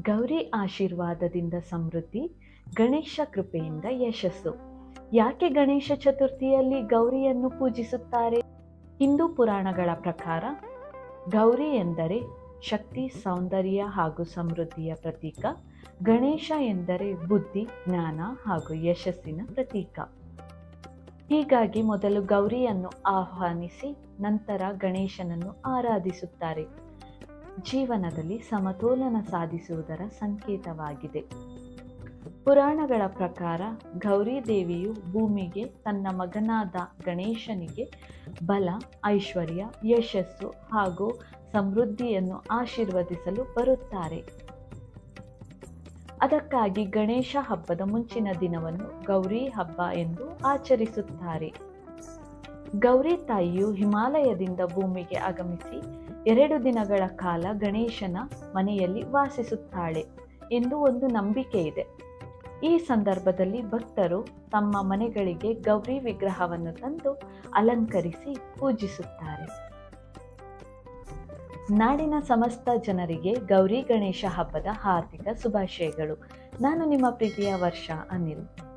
ಗೌರಿ ಆಶೀರ್ವಾದದಿಂದ ಸಮೃದ್ಧಿ, ಗಣೇಶ ಕೃಪೆಯಿಂದ ಯಶಸ್ಸು. ಯಾಕೆ ಗಣೇಶ ಚತುರ್ಥಿಯಲ್ಲಿ ಗೌರಿಯನ್ನು ಪೂಜಿಸುತ್ತಾರೆ? ಹಿಂದೂ ಪುರಾಣಗಳ ಪ್ರಕಾರ, ಗೌರಿ ಎಂದರೆ ಶಕ್ತಿ, ಸೌಂದರ್ಯ ಹಾಗೂ ಸಮೃದ್ಧಿಯ ಪ್ರತೀಕ. ಗಣೇಶ ಎಂದರೆ ಬುದ್ಧಿ, ಜ್ಞಾನ ಹಾಗೂ ಯಶಸ್ಸಿನ ಪ್ರತೀಕ. ಹೀಗಾಗಿ ಮೊದಲು ಗೌರಿಯನ್ನು ಆಹ್ವಾನಿಸಿ, ನಂತರ ಗಣೇಶನನ್ನು ಆರಾಧಿಸುತ್ತಾರೆ. ಜೀವನದಲ್ಲಿ ಸಮತೋಲನ ಸಾಧಿಸುವುದರ ಸಂಕೇತವಾಗಿದೆ. ಪುರಾಣಗಳ ಪ್ರಕಾರ ಗೌರಿ ದೇವಿಯು ಭೂಮಿಗೆ ತನ್ನ ಮಗನಾದ ಗಣೇಶನಿಗೆ ಬಲ, ಐಶ್ವರ್ಯ, ಯಶಸ್ಸು ಹಾಗೂ ಸಮೃದ್ಧಿಯನ್ನು ಆಶೀರ್ವದಿಸಲು ಬರುತ್ತಾರೆ. ಅದಕ್ಕಾಗಿ ಗಣೇಶ ಹಬ್ಬದ ಮುಂಚಿನ ದಿನವನ್ನು ಗೌರಿ ಹಬ್ಬ ಎಂದು ಆಚರಿಸುತ್ತಾರೆ. ಗೌರಿ ತಾಯಿಯು ಹಿಮಾಲಯದಿಂದ ಭೂಮಿಗೆ ಆಗಮಿಸಿ ಎರಡು ದಿನಗಳ ಕಾಲ ಗಣೇಶನ ಮನೆಯಲ್ಲಿ ವಾಸಿಸುತ್ತಾಳೆ ಎಂದು ಒಂದು ನಂಬಿಕೆ ಇದೆ. ಈ ಸಂದರ್ಭದಲ್ಲಿ ಭಕ್ತರು ತಮ್ಮ ಮನೆಗಳಿಗೆ ಗೌರಿ ವಿಗ್ರಹವನ್ನು ತಂದು ಅಲಂಕರಿಸಿ ಪೂಜಿಸುತ್ತಾರೆ. ನಾಡಿನ ಸಮಸ್ತ ಜನರಿಗೆ ಗೌರಿ ಗಣೇಶ ಹಬ್ಬದ ಹಾರ್ದಿಕ ಶುಭಾಶಯಗಳು. ನಾನು ನಿಮ್ಮ ಪ್ರೀತಿಯ ವರ್ಷ ಅನಿಲ್.